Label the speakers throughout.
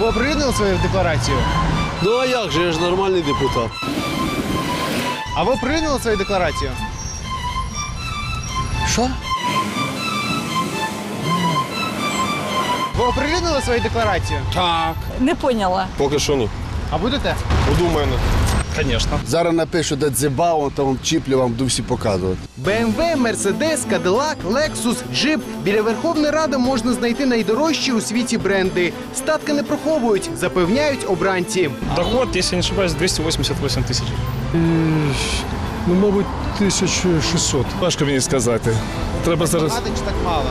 Speaker 1: Ви оприлюднили свою декларацію?
Speaker 2: Ну а як же, я ж нормальний депутат.
Speaker 1: А ви оприлюднили свою декларацію?
Speaker 2: Що?
Speaker 1: Ви оприлюднили свою декларацію? Так.
Speaker 3: Не поняла.
Speaker 4: Поки що ні.
Speaker 1: А будете?
Speaker 4: Подумаємо.
Speaker 2: Зараз напишу, де то вам чіплю вам буду всі показувати.
Speaker 1: BMW, Mercedes, Cadillac, Lexus, Jeep. Біля Верховної Ради можна знайти найдорожчі у світі бренди. Статки не приховують, запевняють обранці.
Speaker 5: Доход, если не ошибаюсь, 288 тисяч.
Speaker 6: Ну, мабуть, 1600. Важко мені сказати. Треба зараз.
Speaker 1: Чи так мало?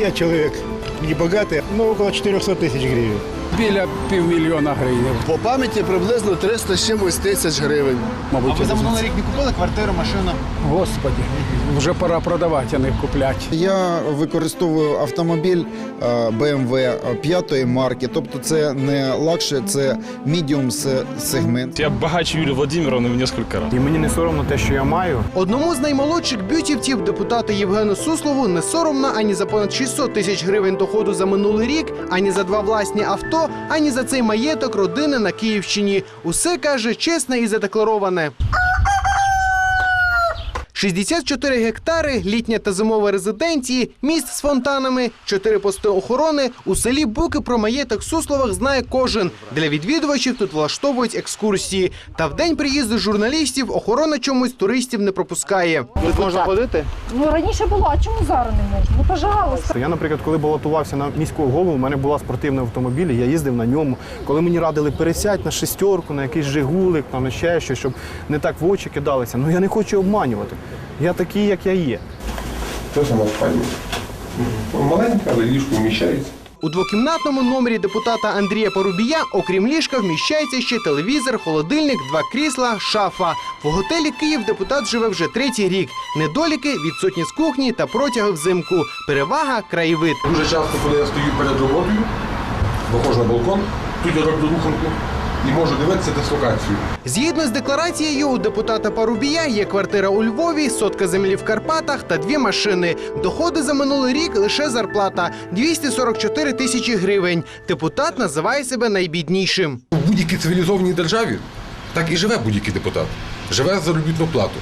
Speaker 7: Я человек не богатый, но около 400 тысяч гривен.
Speaker 6: Біля півмільйона гривень.
Speaker 2: По пам'яті приблизно 300 з чимось тисяч гривень.
Speaker 1: А ви за минулий рік не купили квартиру, машину?
Speaker 6: Господи, вже пора продавати, а не купляти.
Speaker 8: Я використовую автомобіль е, BMW п'ятої марки, тобто це не лакше, це се- сегмент.
Speaker 5: Я богаче Юлии Владимировны в несколько раз.
Speaker 7: І мені не соромно те, що я маю.
Speaker 1: Одному з наймолодших б'ютівців депутата Євгену Суслову не соромно ані за понад 600 тисяч гривень доходу за минулий рік, ані за два власні авто, ані за цей маєток родини на Київщині. Усе каже чесне і задеклароване. 64 гектари, літня та зимова резиденції, міст з фонтанами, 4 пости охорони. У селі Буки про маєток Суслових знає кожен. Для відвідувачів тут влаштовують екскурсії. Та в день приїзду журналістів охорона чомусь туристів не пропускає. Тут можна ходити?
Speaker 3: Ну раніше було, а чому зараз не можна? Ну, пожалуйста.
Speaker 7: Я, наприклад, коли балотувався на міського голову, у мене була спортивна автомобіль, я їздив на ньому. Коли мені радили пересядь на шестерку, на якийсь жигулик, там на ще щось, щоб не так в очі кидалися. Ну я не хочу обманювати. Я такий, як я є.
Speaker 4: Це сама спальня. Маленька, але ліжко вміщається.
Speaker 1: У двокімнатному номері депутата Андрія Порубія, окрім ліжка, вміщається ще телевізор, холодильник, два крісла, шафа. В готелі Київ депутат живе вже третій рік. Недоліки, відсутність кухні та протяги взимку. Перевага краєвид.
Speaker 4: Дуже часто, коли я стою перед роботою, виходжу на балкон, тут я роблю руханку і можу дивитися дислокацію.
Speaker 1: Згідно з декларацією, у депутата Парубія є квартира у Львові, сотка землі в Карпатах та дві машини. Доходи за минулий рік лише зарплата 244 тисячі гривень. Депутат називає себе найбіднішим.
Speaker 4: В будь-якій цивілізованій державі так і живе будь-який депутат. Живе за заробітну плату.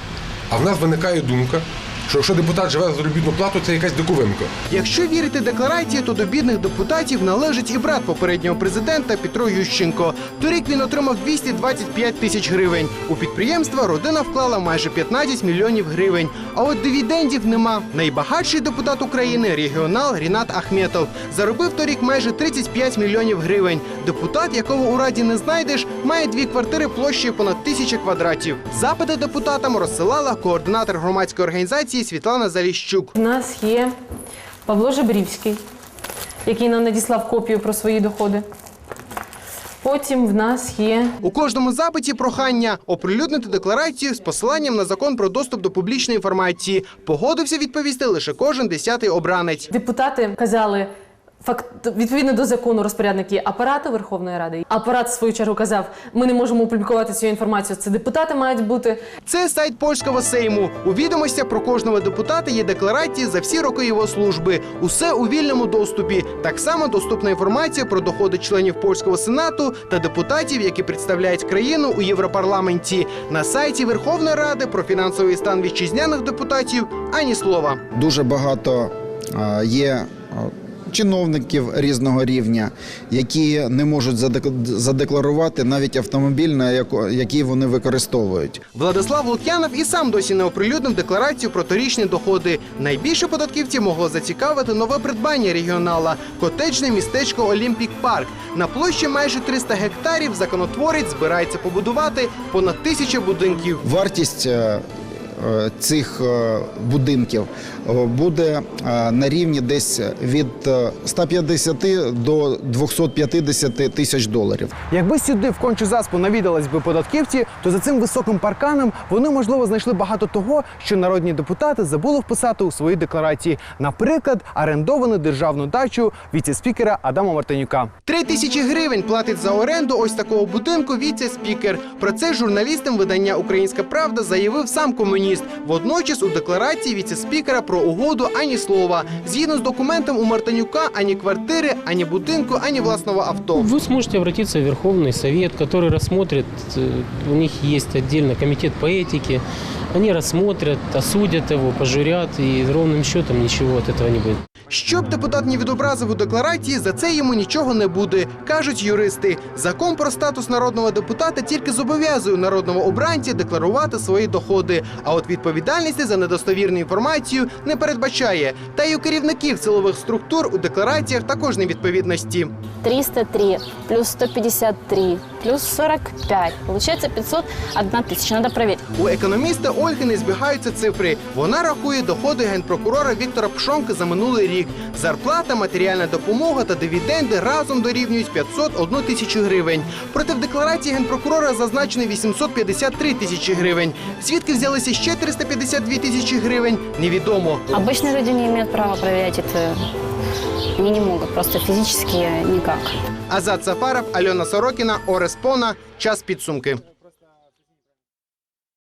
Speaker 4: А в нас виникає думка, що якщо депутат живе за заробітну плату, це якась диковинка.
Speaker 1: Якщо вірити декларації, то до бідних депутатів належить і брат попереднього президента Петро Ющенко. Торік він отримав 225 тисяч гривень. У підприємства родина вклала майже 15 мільйонів гривень. А от дивідендів нема. Найбагатший депутат України регіонал Рінат Ахметов заробив торік майже 35 мільйонів гривень. Депутат, якого у раді не знайдеш, має дві квартири площею понад тисяча квадратів. Запити депутатам розсилала координатор громадської організації Світлана Заліщук.
Speaker 9: У нас є Павло Жебрівський, який нам надіслав копію про свої доходи. Потім в нас є
Speaker 1: У кожному запиті прохання оприлюднити декларацію з посиланням на закон про доступ до публічної інформації. Погодився відповісти лише кожен десятий обранець.
Speaker 9: депутати казали. Факт відповідно до закону розпорядники апарату Верховної Ради. Апарат в свою чергу казав: ми не можемо опублікувати цю інформацію. Це депутати мають бути.
Speaker 1: Це сайт польського сейму. У відомостях про кожного депутата є декларації за всі роки його служби. Усе у вільному доступі. Так само доступна інформація про доходи членів польського сенату та депутатів, які представляють країну у Європарламенті. На сайті Верховної Ради про фінансовий стан вітчизняних депутатів ані слова.
Speaker 8: Дуже багато є е, чиновників різного рівня, які не можуть задек- задекларувати навіть автомобіль, на який вони використовують.
Speaker 1: Владислав Лук'янов і сам досі не оприлюднив декларацію про торічні доходи. Найбільше податківців могло зацікавити нове придбання регіонала котеджне містечко Олімпік Парк. На площі майже 300 гектарів законотворець збирається побудувати понад тисячу будинків.
Speaker 8: Вартість е, цих е, будинків е, буде е, на рівні десь від е, 150 до 250 тисяч доларів.
Speaker 1: Якби сюди в кончу заспу навідались би податківці, то за цим високим парканом вони можливо знайшли багато того, що народні депутати забули вписати у свої декларації. Наприклад, орендовану державну дачу віце-спікера Адама Мартинюка. Три тисячі гривень платить за оренду ось такого будинку віце-спікер. Про це журналістам видання Українська Правда заявив сам комуніст економіст. Водночас у декларації віце-спікера про угоду ані слова. Згідно з документом у Мартинюка ані квартири, ані будинку, ані власного авто.
Speaker 10: Вы сможете обратиться в Верховный Совет, который рассмотрит, э, у них есть отдельно комитет по этике, они рассмотрят, осудят его, пожурят, и ровным счетом ничего от этого не будет.
Speaker 1: Щоб депутат не відобразив у декларації, за це йому нічого не буде, кажуть юристи. Закон про статус народного депутата тільки зобов'язує народного обранця декларувати свої доходи. А от відповідальності за недостовірну інформацію не передбачає. Та й у керівників силових структур у деклараціях також невідповідності.
Speaker 11: 303 плюс 153 плюс 45. Получается 501 тысяча. Надо проверить.
Speaker 1: У економіста Ольги не збігаються цифри. Вона рахує доходи генпрокурора Віктора Пшонки за минулий рік Зарплата, матеріальна допомога та дивіденди разом дорівнюють 501 тисячу гривень. Проте в декларації генпрокурора зазначено 853 тисячі гривень. Звідки взялися ще 352 тисячі гривень, невідомо.
Speaker 11: Обычные люди не имеют права проверять это. Они не могут, просто физически никак.
Speaker 1: Азат Сафаров, Альона Сорокіна, Орес Пона. Час підсумки.